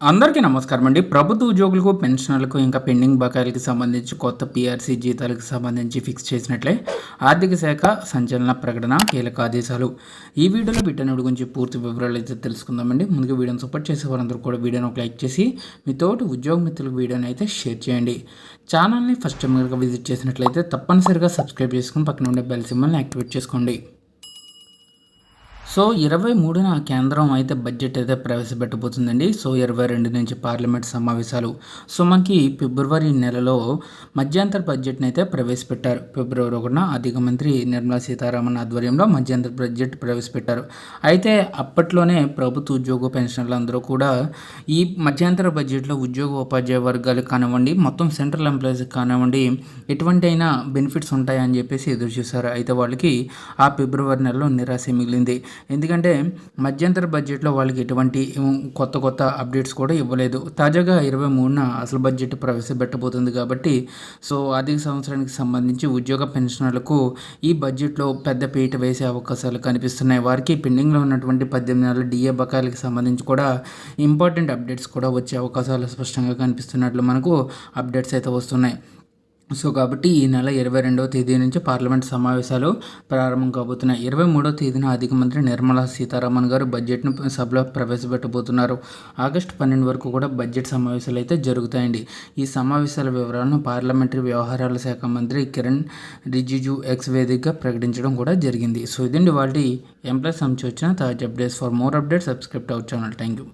అందరికీ నమస్కారం అండి. ప్రభుత్వ ఉద్యోగులకు పెన్షనర్లకు ఇంకా పెండింగ్ బకాయిలకు సంబంధించి కొత్త పీఆర్సీ జీతాలకు సంబంధించి ఫిక్స్ చేసినట్లే ఆర్థిక శాఖ సంచలన ప్రకటన కీలక ఆదేశాలు. ఈ వీడియోలో వీటన్నిటి గురించి పూర్తి వివరాలు అయితే తెలుసుకుందామండి. ముందుగా వీడియోని సపోర్ట్ చేసే వారందరూ కూడా వీడియోని ఒక లైక్ చేసి మీతోటి ఉద్యోగ మిత్రులకు వీడియోని అయితే షేర్ చేయండి. ఛానల్ని ఫస్ట్ టైం కనుక విజిట్ చేసినట్లయితే తప్పనిసరిగా సబ్స్క్రైబ్ చేసుకుని పక్కన ఉండే బెల్ సింబల్ని యాక్టివేట్ చేసుకోండి. సో ఇరవై మూడున కేంద్రం అయితే బడ్జెట్ అయితే ప్రవేశపెట్టబోతుందండి. సో ఇరవై రెండు నుంచి పార్లమెంట్ సమావేశాలు. సో మనకి ఫిబ్రవరి నెలలో మధ్యంతర బడ్జెట్ని అయితే ప్రవేశపెట్టారు. ఫిబ్రవరి ఒకటిన ఆర్థిక మంత్రి నిర్మలా సీతారామన్ ఆధ్వర్యంలో మధ్యంతర బడ్జెట్ ప్రవేశపెట్టారు. అయితే అప్పట్లోనే ప్రభుత్వ ఉద్యోగ పెన్షన్లు అందరూ కూడా ఈ మధ్యంతర బడ్జెట్లో ఉద్యోగ ఉపాధ్యాయ వర్గాలకు కానివ్వండి మొత్తం సెంట్రల్ ఎంప్లాయీస్కి కానివ్వండి ఎటువంటి అయినా బెనిఫిట్స్ ఉంటాయని చెప్పేసి ఎదురు చూశారు అయితే వాళ్ళకి ఆ ఫిబ్రవరి నెలలో నిరాశ మిగిలింది. ఎందుకంటే మధ్యంతర బడ్జెట్లో వాళ్ళకి ఎటువంటి కొత్త కొత్త అప్డేట్స్ కూడా ఇవ్వలేదు. తాజాగా ఇరవై మూడున అసలు బడ్జెట్ ప్రవేశపెట్టబోతుంది కాబట్టి సో ఆర్థిక సంవత్సరానికి సంబంధించి ఉద్యోగ పెన్షనర్లకు ఈ బడ్జెట్లో పెద్ద పీట వేసే అవకాశాలు కనిపిస్తున్నాయి. వారికి పెండింగ్లో ఉన్నటువంటి పద్దెనిమిది నెలల డిఏ బకాయిలకు సంబంధించి కూడా ఇంపార్టెంట్ అప్డేట్స్ కూడా వచ్చే అవకాశాలు స్పష్టంగా కనిపిస్తున్నట్లు మనకు అప్డేట్స్ అయితే వస్తున్నాయి. సో కాబట్టి ఈ నెల ఇరవై రెండవ తేదీ నుంచి పార్లమెంట్ సమావేశాలు ప్రారంభం కాబోతున్నాయి ఇరవై మూడవ తేదీన ఆర్థిక మంత్రి నిర్మలా సీతారామన్ గారు బడ్జెట్ను సభలో ప్రవేశపెట్టబోతున్నారు. ఆగస్టు పన్నెండు వరకు కూడా బడ్జెట్ సమావేశాలు అయితే జరుగుతాయండి. ఈ సమావేశాల వివరాలను పార్లమెంటరీ వ్యవహారాల శాఖ మంత్రి కిరణ్ రిజిజు ఎక్స్ వేదికగా ప్రకటించడం కూడా జరిగింది. సో ఇదండి వాళ్ళ ఎంప్లాయీస్ సంబంధించి వచ్చిన తాజా updates. For more updates subscribe our channel thank you